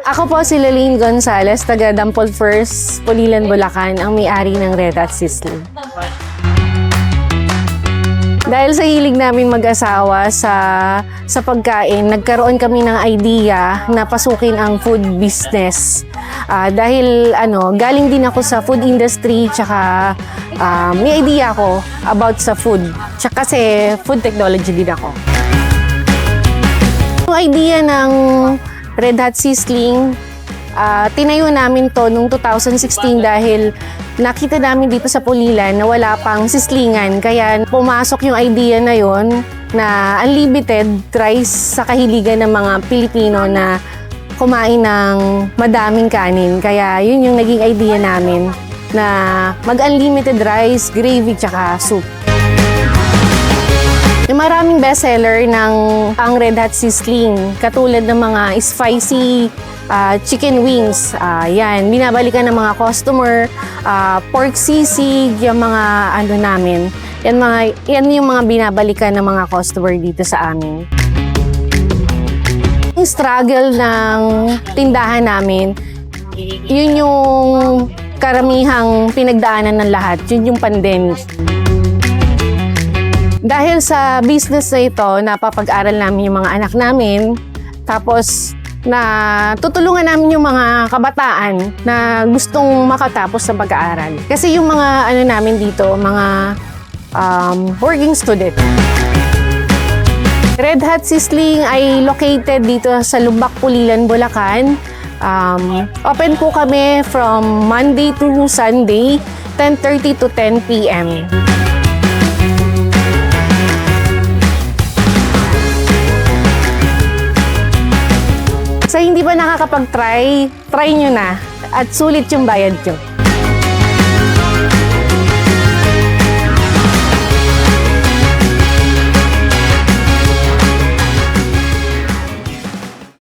Ako po si Laline Gonzalez, taga Dampol First, Pulilan, Bulacan, ang may-ari ng Red Hot Sizzling. Dahil sa hilig namin mag-asawa sa sa pagkain, nagkaroon kami ng idea na pasukin ang food business. Ah, dahil ano, galing din ako sa food industry tsaka ah, may idea ako about sa food. Tsaka kasi food technology din ako. Yung idea ng Red Hot Sizzling, ah, tinayo namin to noong 2016 dahil nakita namin dito sa Pulilan na wala pang sislingan. Kaya pumasok yung idea na yon na unlimited rice sa kahiligan ng mga Pilipino na kumain ng madaming kanin. Kaya yun yung naging idea namin na mag-unlimited rice, gravy, tsaka soup. Yung maraming bestseller ng ang Red Hot Sizzling, katulad ng mga spicy ah, chicken wings. Ah, yan, binabalikan ng mga customer, ah, pork sisig, yung mga ano namin. Yan, mga, yan yung mga binabalikan ng mga customer dito sa amin. Yung struggle ng tindahan namin, yun yung karamihang pinagdaanan ng lahat. Yun yung pandemic. Dahil sa business na ito, napapag-aral namin yung mga anak namin. Tapos, na tutulungan namin yung mga kabataan na gustong makatapos sa pag-aaral. Kasi yung mga ano namin dito, mga um, working student. Red Hot Sizzling ay located dito sa Lubak, Pulilan, Bulacan. Um, open po kami from Monday to Sunday, 10.30 to 10 p.m. Sa hindi pa nakakapag-try, try nyo na at sulit yung bayad nyo.